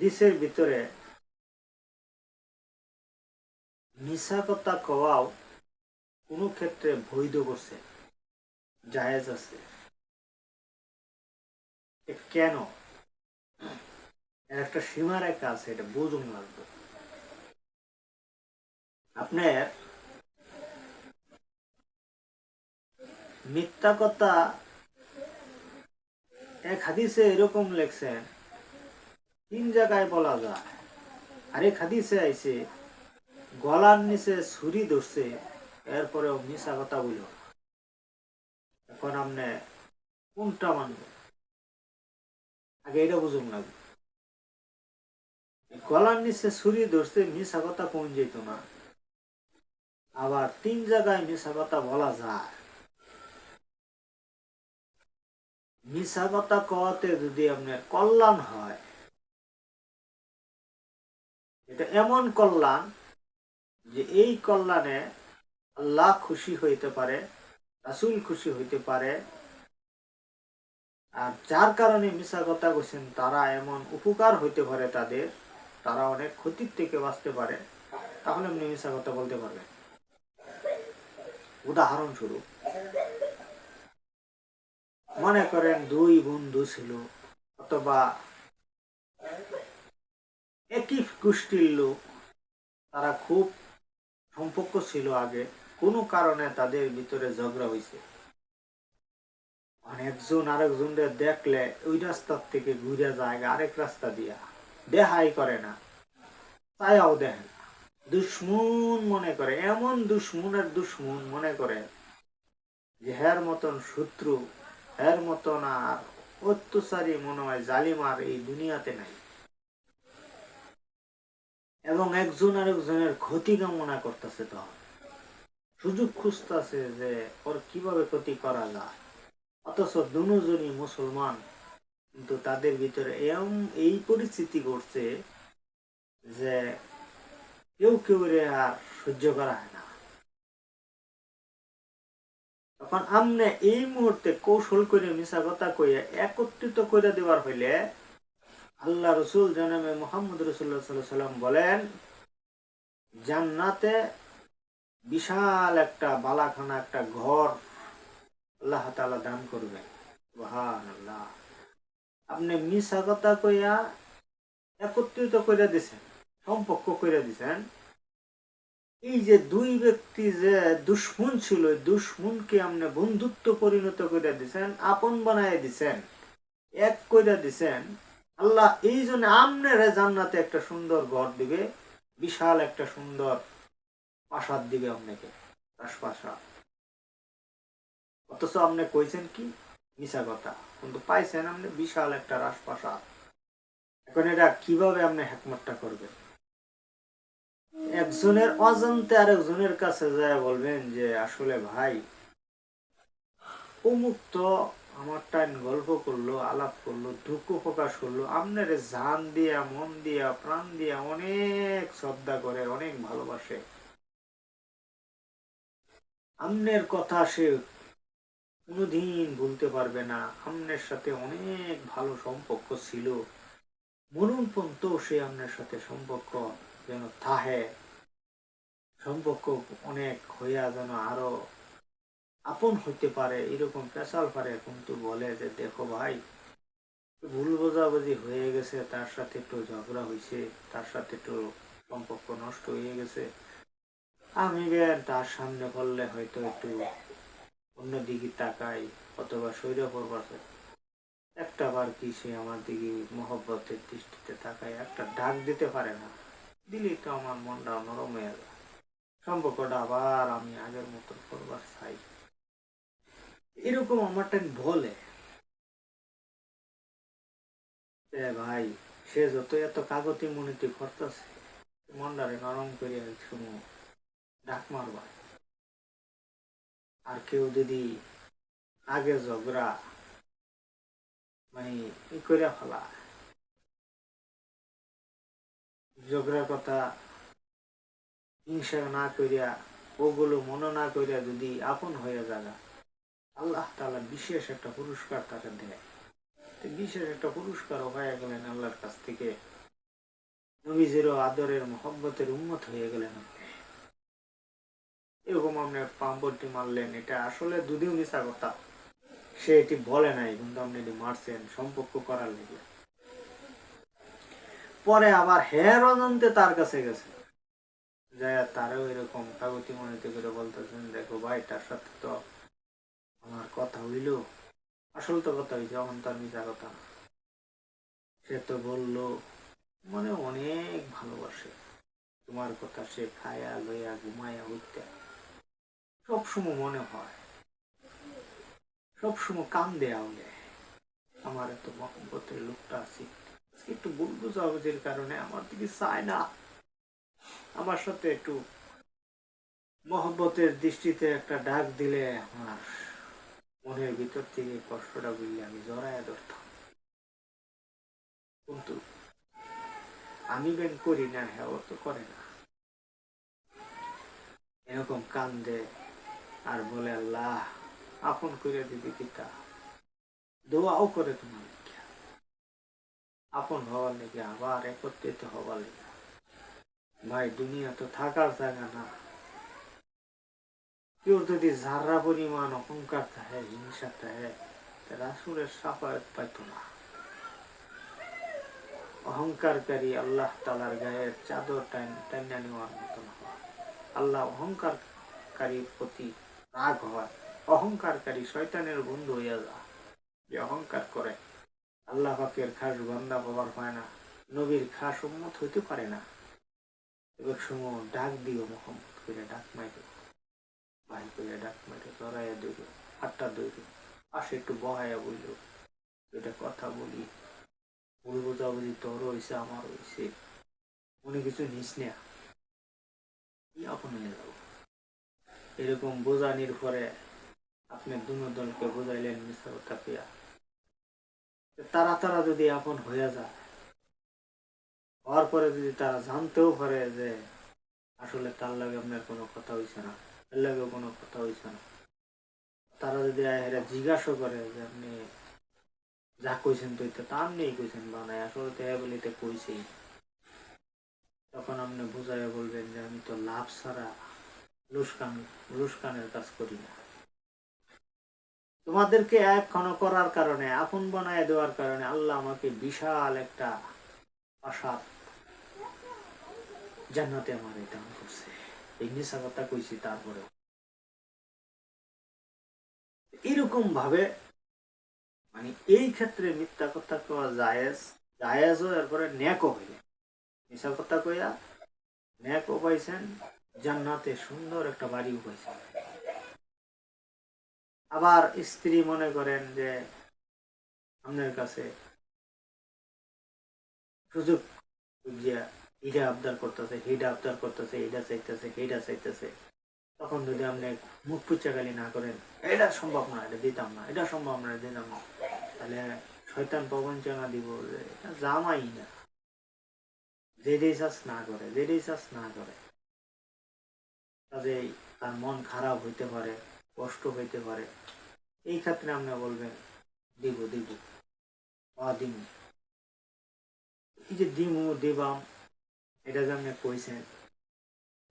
হাদিসের ভিতরে মিশা কথা কওয়াও কোনো ক্ষেত্রে বৈধ করছে, জায়েজ আছে। কেন? একটা সীমা রেখা আছে, এটা বুঝুন লাগবে। আপনার মিথ্যা কথা এক হাদিসে এরকম লেখছেন তিন জায়গায় বলা যায়। আরেক হাদিসে আইছে, গলার নিচে ছুরি ধরছে, এরপরেও মিশা কথা বলল। এখন আপনি কোনটা মানবে আগে এটা বুঝুন লাগবে গলার নিচে ছুরি ধরছে মিশা কথা পৌঁছ যেত না। আবার তিন জায়গায় মিশা কথা বলা যায়। মিশা কথা কওয়াতে যদি আপনার কল্যাণ হয় এটা এমন কল্যাণ যে এই কল্যাণে আল্লাহ খুশি হইতে পারে, রাসুল খুশি হইতে পারে। আর যার কারণে মিশা কথা বলছেন, তারা এমন উপকার হইতে পারে তাদের, তারা অনেক ক্ষতির থেকে বাঁচতে পারে। তাহলে আপনি মিশা কথা বলতে পারবেন। উদাহরণস্বরূপ, মনে করেন দুই বন্ধু ছিল, অথবা একই গোষ্ঠীর লোক। তারা খুব সম্পর্ক ছিল আগে। কোনো কারণে তাদের ভিতরে ঝগড়া হয়েছে অনেকজন আরেকজনদের দেখলে ওই রাস্তার থেকে ঘুরে যায়, আরেক রাস্তা দিয়া। দেখাই করে না তাইও দেখে না। দুশ্মন মনে করে, এমন দুশ্মনের দুশ্মন মনে করে যে হের মতন শত্রু, হের মতন আর অত্যাচারী মনে হয় জালিমার এই দুনিয়াতে নাই। এবং একজন আরেকজনের ক্ষতি কামনা করতেছে তখন সুযোগ খুঁজতেছে যে ওর কীভাবে ক্ষতি করা যায়। অথচ দুজনই মুসলমান, কিন্তু তাদের ভিতরে এম এই পরিস্থিতি ঘটছে যে কেউ কেউ রে আর সহ্য করা হয় না। তখন আমনে এই মুহূর্তে কৌশল করে মিশা কথা কইয়া একত্রিত করে দেওয়ার হইলে আল্লাহ রসুল জানামে মোহাম্মদ রসুল্লাহ সাল্লাম বলেন, জান্নাতে বিশাল একটা বালাখানা, একটা ঘর আল্লাহ তালা দান সুবহান আল্লাহ আপনি কথা কইয়া একত্রিত করে দিছেন, সম্পর্ক করে দিছেন, এই যে দুই ব্যক্তি যে দুশ্মন ছিল দুশ্মনকে আপনি বন্ধুত্ব পরিণত করে দিছেন, আপন বানায় দিছেন, এক করে দিছেন আল্লাহ এই জন্য আমনের জান্নাতে একটা সুন্দর ঘর দিবে, বিশাল একটা সুন্দর প্রাসাদ দিবে আপনাকে, রাজপ্রাসাদ। অথচ আপনি কইছেন কি? মিশা কথা। কিন্তু পাইছেন আপনি বিশাল একটা রাজপ্রাসাদ। এখন এটা কীভাবে আপনি হেকমতটা করবেন? একজনের অজান্তে আরেকজনের কাছে যায় বলবেন যে, আসলে ভাই, অমুক আমার টাইম গল্প করল, আলাপ করল, দুঃখ প্রকাশ করল, আপনার জান দিয়া, মন দিয়া, প্রাণ দিয়া অনেক শ্রদ্ধা করে, অনেক ভালোবাসে। আমনের কথা সে কোনোদিন ভুলতে পারবে না। আমনের সাথে অনেক ভালো সম্পর্ক ছিল। মরুন পর্যন্ত সে আমনের সাথে সম্পর্ক যেন থাহে। সম্পর্ক অনেক হইয়া যেন আরও আপন হইতে পারে, এরকম পেশাল পারে কিন্তু বলে যে, দেখো ভাই, ভুল বোঝাবুঝি হয়ে গেছে, তার সাথে একটু ঝগড়া হয়েছে তার সাথে একটু সম্পর্ক নষ্ট হয়ে গেছে। আমি তার সামনে করলে হয়তো একটু অন্যদিকে তাকাই, অথবা শৈর পড়বার একটা বার কি সে আমার দিকে মহব্বতের দৃষ্টিতে তাকায়, একটা ডাক দিতে পারে না। দিলেই তো আমার মনটা নরম হয়ে যায়। সম্পর্কটা আবার আমি আগের মতো করবার চাই। এরকম আমারটা বলে। ভাই, সে যত এত কাগতি মনিতি করতেছে মন্ডারে নরম করিয়া শুনো ডাক মারবা। আর কেউ যদি আগে ঝগড়া মানে ই করে ফেলা। ঝগড়ার কথা হিংসা না করিয়া ওগুলো মনে না করিয়া যদি আপন হয়ে যাগা আল্লাহ তালা বিশেষ একটা পুরস্কার তাকে দেয়। বিশেষ একটা পুরস্কার হয়ে গেলেন আল্লাহর কাছ থেকে। নবীজিরও আদরের মোহব্বতের উন্মত হয়ে গেলেন। এরকম আপনি পাম্পটি মারলেন, এটা আসলে দুদিও মিশা কথা, সে এটি বলে নাই, কিন্তু আপনি এটি মারছেন, সম্পর্ক করার লেগে। পরে আবার হের অজান্তে তার কাছে গেছে। যায় তারও এরকম কাগতি মনিতে করে বলতেছেন, দেখো ভাই, তার সাথে তো কথা হইল। আসল তো কথা হয়েছে এখন তার মিশা কথা সে তো বলল মানে অনেক ভালোবাসে। তোমার কথা সে খায়া লইয়া ঘুমায়া উঠতে। সবসময় মনে হয়, সবসময় কান দেয়া হলে আমার এত মহব্বতের লোকটা আছে একটু বলব জগজের কারণে আমার দিকে চায় না। আমার সাথে একটু মহব্বতের দৃষ্টিতে একটা ডাক দিলে আমার মনের ভিতর থেকে কষ্টটা বুঝলে আমি জড়াইয়া ধরতাম। কিন্তু আমি বেন করি না হ্যাঁ ও তো করে না। এরকম কান্দে আর বলে, আল্লাহ, আপন করে দিবি কিতা দোয়াও করে তোমার আপন হওয়ার লেগে আবার একত্রিত হওয়ার লেগে। ভাই, দুনিয়া তো থাকার জায়গা না। কেউ যদি যারা পরিমাণ অহংকার থাকে হিংসা থাকে রাসুলের সাফায়ত পাইতো না অহংকারকারী আল্লাহ তালার গায়ের চাদর টাইন টাইনা নেওয়ার হয় আল্লাহ অহংকারকারীর প্রতি রাগ হয় অহংকারকারী শয়তানের বন্ধু হইয়া যা যে অহংকার করে আল্লাহ পাকের খাস বান্দা পাবার হয় না নবীর খাস উন্মত হইতে পারে না এবার সময় ডাক দিও মোহাম্মদ করে ডাক মাইরো ভাই করে ডাক মাইরো জড়াইয়া দইল হাতটা দইল পাশে একটু বহাইয়া বলল, এটা কথা বলি, ভুল বোঝাবুঝি তোর হয়েছে আমার হয়েছে উনি কিছু নিস না। আপন হয়ে যাব? এরকম বোঝানির পরে আপনি দুনো দলকে বোঝাইলেন মিশা কথা তারা তারা যদি আপন হয়ে যায়, হওয়ার পরে যদি তারা জানতেও পারে যে আসলে তার লাগে আপনার কোনো কথা হয়েছে না। এর লাগে কোনো কথা হয়েছে না। তারা যদি জিজ্ঞাসা করে যে আপনি যা কইছেন তো এটা তার নেই কইছেন আসলে তো কইছেই। তখন আপনি বলবেন যে আমি তো লাভ ছাড়া লুস্কান, লুস্কানের কাজ করি না। তোমাদেরকে এক ক্ষণ করার কারণে, আপন বানায় দেওয়ার কারণে আল্লাহ আমাকে বিশাল একটা আশার জান্নাতে আমার দান করছে। এই মিশা কইছি তারপরে এরকম ভাবে মানে এই ক্ষেত্রে মিথ্যা কথা কওয়া জায়েজ, জায়েজও এরপরে ন্যাকও হইলেন মিশা কথা কইয়া ন্যাকও পাইছেন, জান্নাতে সুন্দর একটা বাড়িও পাইছেন। আবার স্ত্রী মনে করেন যে আপনার কাছে সুযোগ এটা আবদার করতেছে হেটা আবদার করতেছে এটা চাইতেছে হেটা চাইতেছে। তখন যদি আপনি মুখ পুচ্চাগালি না করেন, এটা সম্ভব না, এটা দিতাম না, এটা সম্ভব না দিতাম না। তাহলে শয়তান প্রবঞ্চনা দিব এটা জামাই না। যেটাই চাষ না করে, যেটাই চাষ না করে। কাজেই তার মন খারাপ হইতে পারে, কষ্ট হইতে পারে। এই ক্ষেত্রে আপনি বলবেন, দিব দিব। বা দিম। এই যে দিমু, দিবাম এটা যে আপনি কইছেন,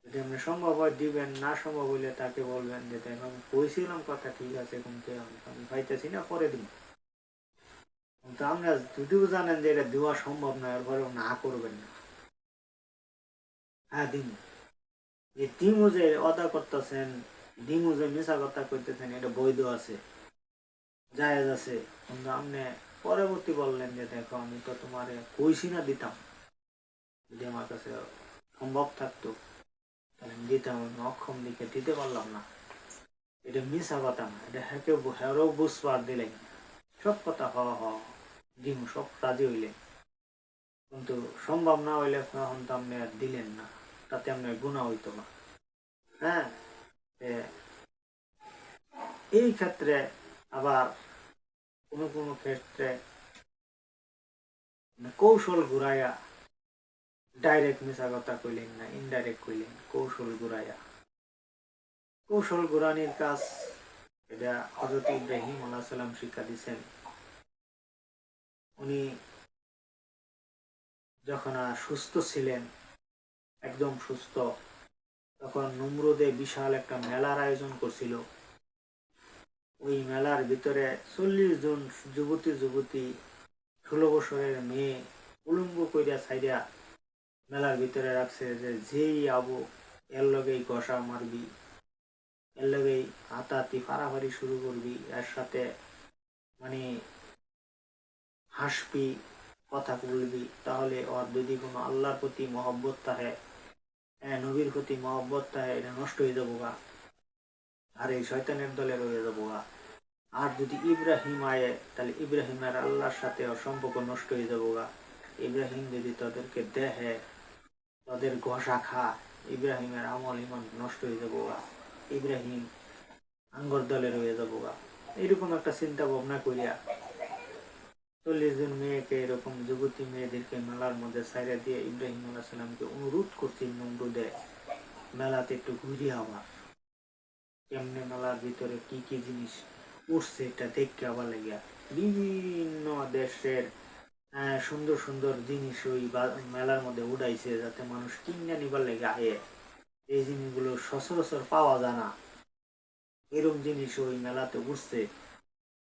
যদি আপনি সম্ভব হয় দিবেন, না সম্ভব হইলে তাকে বলবেন যে দেখ আমি কইছিলাম কথা ঠিক আছে, কিন্তু আমি- পাইতেছি না, পরে দিন। কিন্তু আপনারা যদিও জানেন যে এটা দেওয়া সম্ভব না এরপরেও না করবেন না। হ্যাঁ দিন যে দিমু যে অদা করতেছেন, দিমু যে মিশা কথা করতেছেন এটা বৈধ আছে, জায়েজ আছে। কিন্তু আপনি পরবর্তী বললেন যে, দেখো, আমি তো তোমার কইছি না, দিতাম। যদি আমার কাছে সম্ভব থাকতো, তাহলে আমি দিতাম অক্ষম দিকে দিতে পারলাম না। এটা মিশা কথা এটা হ্যাকে হ্যারও বুঝবার দিলেন সব কথা হ হ দিম সব রাজি হইলেন কিন্তু সম্ভব না হইলে তখন তো আপনি আর দিলেন না, তাতে আপনার গুণা হইতো না। হ্যাঁ? এই ক্ষেত্রে আবার কোনো কোনো ক্ষেত্রে মানে কৌশল ঘুরাইয়া ডাইরেক্ট মিশা কথা কইলেন না ইনডাইরেক্ট কইলেন, কৌশল ঘুরাইয়া। কৌশল ঘুরানির কাজ, এটা হজরত ইব্রাহিম আল্লাহ সাল্লাম শিক্ষা দিচ্ছেন উনি যখন সুস্থ ছিলেন, একদম সুস্থ, তখন নমরুদে বিশাল একটা মেলার আয়োজন করছিল। ওই মেলার ভিতরে চল্লিশ জন যুবতী যুবতী ষোলো বছরের মেয়ে উলঙ্গ কইরা ছাইরা মেলার ভিতরে রাখছে যে যেই আবু, এর লগেই ঘষা মারবি, এর লগেই হাতাহাতি পারাপারি শুরু করবি, এর সাথে মানে হাসবি, কথা বলবি, তাহলে ওর যদি কোনো আল্লাহর প্রতি মহব্বত থাকে হ্যাঁ নবীর প্রতি মহব্বত থাকে, এটা নষ্ট হয়ে যাব গা। আর এই শয়তানের দলে রয়ে যাব গা। আর যদি ইব্রাহিম আয়ে, তাহলে ইব্রাহিমের আল্লাহর সাথে সম্পর্ক নষ্ট হয়ে যাব গা। ইব্রাহিম যদি তাদেরকে দেখে তাদের ঘষা খা, ইব্রাহিমের আমল ইমান নষ্ট হয়ে যাব গা। ইব্রাহিম আঙ্গর দলে রয়ে যাব গা। এরকম একটা চিন্তা ভাবনা করিয়া চল্লিশ জন মেয়েকে এরকম যুবতী মেয়েদেরকে মেলার মধ্যে সাইরা দিয়ে ইব্রাহিম আল্লাহ সাল্লামকে অনুরোধ করছি নমরুদে মেলাতে একটু ঘুরিয়ে আবার কেমনে মেলার ভিতরে কি কি জিনিস উঠছে এটা দেখতে আবার লাগিয়া। বিভিন্ন দেশের সুন্দর সুন্দর জিনিস ওই মেলার মধ্যে উঠাইছে যাতে মানুষ কিনে নিবার লেগে আয়ে এই জিনিসগুলো সচরাচর পাওয়া যায় না। এরকম জিনিস ওই মেলাতে উঠছে।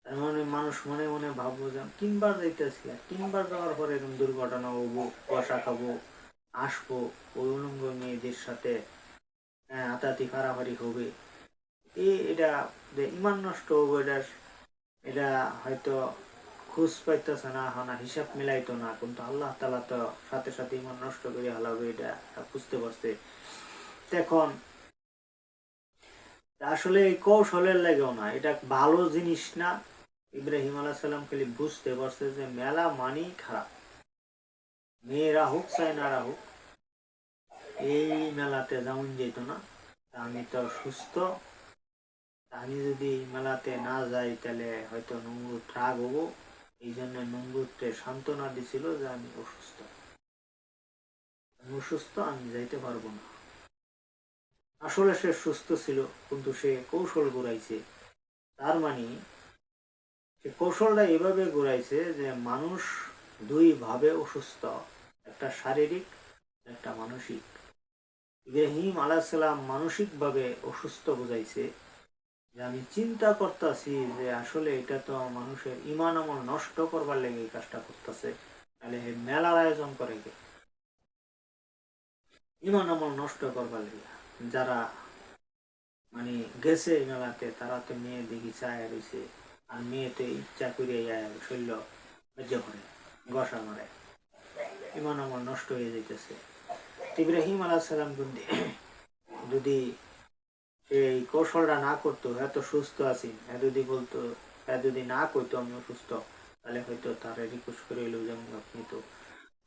তার মানে মানুষ মনে মনে ভাববো যে তিনবার যাইতেছি আর তিনবার যাওয়ার পরে এরকম দুর্ঘটনা হব বসা খাব আসব ওই উলঙ্গ মেয়েদের সাথে আহ, হাতাহাতি ফাড়াফাড়ি হবে। এ এটা ইমান নষ্ট হব এটা এটা হয়তো খোঁজ পাইতেছে না, হানা হিসাব মিলাইতো না, কিন্তু আল্লাহ তালা তো সাথে সাথে ইমান নষ্ট করে হালাবে এটা বুঝতে পারছে। এখন, আসলে এই কৌশলের লাগেও না, এটা ভালো জিনিস না। ইব্রাহিম আলাহ সাল্লাম খালি বুঝতে পারছে যে মেলা মানেই খারাপ। মেয়েরা হোক চাই না হোক, এই মেলাতে যেমন যেত না, আমি তো সুস্থ। আমি যদি মেলাতে না যাই, তাহলে হয়তো নমরুদ রাগ হব। এই জন্য নমরুদকে সান্ত্বনা দিছিল যে আমি অসুস্থ। আমি অসুস্থ, আমি যাইতে পারব না। আসলে সে সুস্থ ছিল, কিন্তু সে কৌশল ঘুরাইছে। তার মানে সে কৌশলটা এভাবে ঘুরাইছে যে মানুষ দুই ভাবে অসুস্থ, একটা শারীরিক, একটা মানসিক। ইব্রাহিম আলাহিসাল্লাম মানসিক ভাবে অসুস্থ বুঝাইছে। আমি চিন্তা করতেছি যে আসলে এটা তো মানুষের ইমান আমল নষ্ট করবার লেগে এই কাজটা করতেছে। তাহলে মেলার আয়োজন করে কে? ইমান আমল নষ্ট করবার লেগে। যারা মানে গেছে মেলাতে, তারা তো মেয়ে দেখি চায় রয়েছে আর মেয়ে তো ইচ্ছা করে শৈল্য সহ্য করে গসা মারে। ইমান আমল নষ্ট হয়ে যাইতেছে। ইব্রাহিম আলাহ সালাম যদি এই কৌশলটা না করতো, এত সুস্থ আছি এ যদি বলতো এ যদি না করতো আমি অসুস্থ। তাহলে হয়তো তার রিকোয়েস্ট করে এলো যেমন আপনি তো,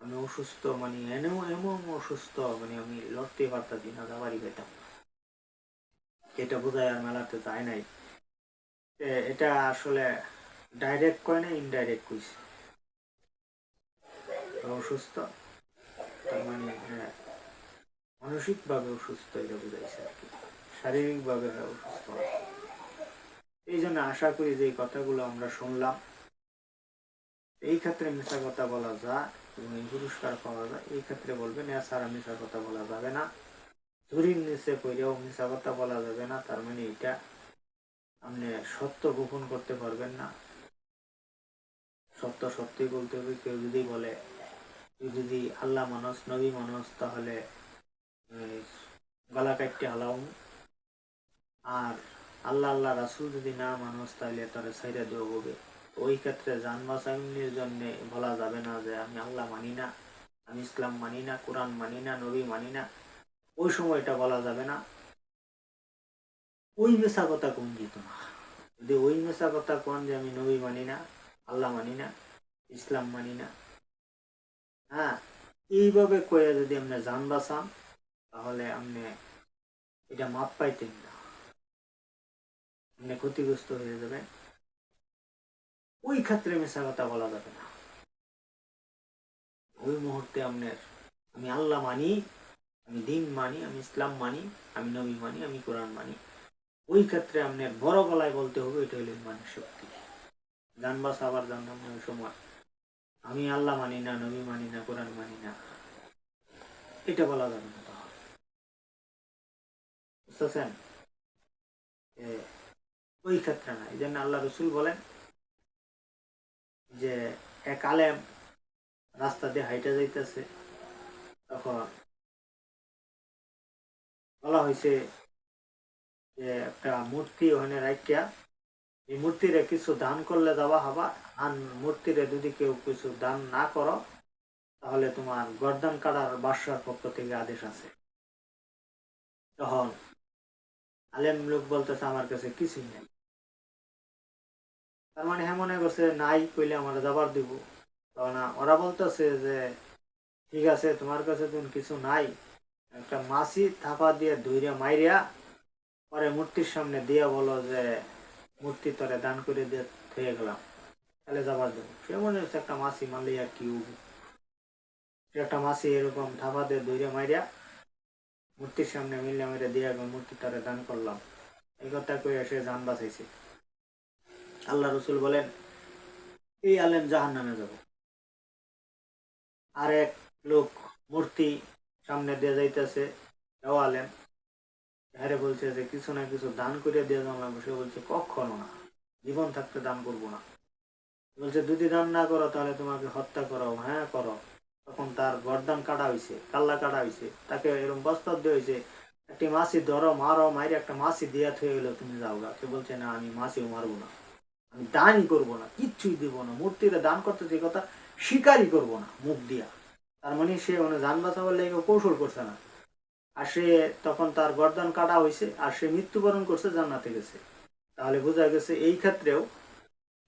আমি অসুস্থ মানে এনেও এমন অসুস্থ মানে আমি লড়তে পারতাম না যাবারই পেতাম। এটা বোধহয় আর মেলাতে যায় নাই। এটা আসলে ডাইরেক্ট কয় না ইনডাইরেক্ট কইছে? অসুস্থ? তার মানে হ্যাঁ মানসিক ভাবে অসুস্থ এটা বুঝাইছে আর কি। শারীরিক ভাবে অসুস্থ এই জন্য আশা করি যে এই কথাগুলো আমরা শুনলাম। এই ক্ষেত্রে মিশা কথা বলা যায় এবং এই পুরস্কার পাওয়া যায়। এই ক্ষেত্রে বলবেন এছাড়া মিশা কথা বলা যাবে না। ঝুড়ির নিচে কইরেও মিশা কথা বলা যাবে না। তার মানে এটা আপনি সত্য গোপন করতে পারবেন না। সত্য সত্যি বলতে হবে। কেউ যদি বলে যদি আল্লাহ মানুষ নবী মানুষ তাহলে গলা কাটতে হালাও আর আল্লাহ আল্লাহ রাসুল যদি না মানুষ তাহলে তারা সাইরা দেওয়া হবে। ওই ক্ষেত্রে যান বাঁচানোর জন্য বলা যাবে না যে আমি আল্লাহ মানি না, আমি ইসলাম মানি না, কোরআন মানি না, নবী মানি না, ওই সময়টা বলা যাবে না। ওই মেশা কথা কোন যেত না যদি ওই মেশা কথা কোন যে আমি নবী মানি না, আল্লাহ মানি না, ইসলাম মানি না হ্যাঁ এইভাবে কয়ে যদি আপনি যান তাহলে আপনি এটা মাপ পাইতেন না। আপনি ক্ষতিগ্রস্ত হয়ে যাবেন ওই ক্ষেত্রে মেশা কথা বলা যাবে না। ওই মুহূর্তে আপনার আমি আল্লাহ মানি, আমি দিন মানি, আমি ইসলাম মানি, আমি নবী মানি, আমি কোরআন মানি। ওই ক্ষেত্রে আপনার বড় গলায় বলতে হবে এটা হলো ইমানের শক্তি। জান বাস আবার জানলাম না ওই সময়। আমি আল্লাহ মানি না, নবী মানি না, কোরআন মানি না। এটা বলা যাবে না তখন বুঝতেছেন? ওই ক্ষেত্রে না এই জন্য আল্লাহ রসুল বলেন যে, এক আলেম রাস্তা দিয়ে হাইটে যাইতেছে, তখন বলা হয়েছে যে, একটা মূর্তি ওখানে রাখিয়া এই মূর্তিরে কিছু দান করলে দেওয়া হবা, আর মূর্তিরে যদি কেউ কিছু দান না করো, তাহলে তোমার গর্দান কাটার বাদশার পক্ষ থেকে আদেশ আছে। তখন আলেম লোক বলতেছে আমার কাছে কিছুই নেই। তার মানে হ্যাঁ মনে করছে, নাই কইলে আমার যাবার দিব। তখন ওরা বলতেছে যে, ঠিক আছে, তোমার কাছে তুমি কিছু নাই। একটা মাছি থাপা দিয়ে ধুইরা মাইরিয়া পরে মূর্তির সামনে দিয়ে বলো যে, মূর্তি তরে দান করে দিয়ে থেকে গেলাম। তাহলে যাবার দেবো। সে মনে হচ্ছে একটা মাছি মারলে কি একটা মাছি এরকম থাপা দিয়ে ধুইরা মাইরিয়া মূর্তির সামনে মিলে মেরে দিয়ে গেল মূর্তি তরে দান করলাম। এই কথা কয়ে সে জান বাঁচাইছে। আল্লাহ রসুল বলেন, এই আলেম জাহান নামে যাব। আর এক লোক মূর্তি সামনে দিয়ে যাইতেছে, এও আলেম। হ্যারে বলছে যে, কিছু না কিছু দান করিয়া দিয়ে জানলাম সে বলছে, কখনো না। জীবন থাকতে দান করব না। বলছে, যদি দান না করো তাহলে তোমাকে হত্যা করো হ্যাঁ করো। তখন তার গরদান কাটা হয়েছে কাল্লা কাটা হয়েছে তাকে এরকম বস্তার দিয়ে হয়েছে একটি মাছি ধরো, মারো, মাইরে একটা মাছি দিয়া থয়ে গেলো, তুমি যাও গা। সে বলছে, না, আমি মাছিও মারবো না। আমি দানই করব না, কিচ্ছুই দিব না। মূর্তিতে দান করতে যে কথা স্বীকারই করব না, মুখ দিয়া। তার মানে সে মানে যান বাঁচাবার লেগে কৌশল করছে না। আর সে তখন তার গর্দান কাটা হয়েছে আর সে মৃত্যুবরণ করছে, জান্নাতে গেছে। তাহলে বোঝা গেছে, এই ক্ষেত্রেও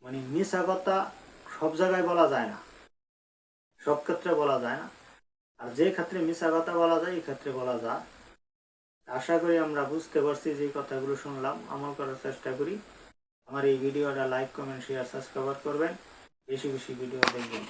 মানে মিশা সব জায়গায় বলা যায় না। সব ক্ষেত্রে বলা যায় না। আর যে ক্ষেত্রে মিশা কথা বলা যায়, এই ক্ষেত্রে বলা যায়। আশা করি আমরা বুঝতে পারছি যে কথাগুলো শুনলাম। আমল করার চেষ্টা করি। আমার এই ভিডিওটা লাইক, কমেন্ট শেয়ার সাবস্ক্রাইব করবেন। বেশি বেশি ভিডিও দেখবেন।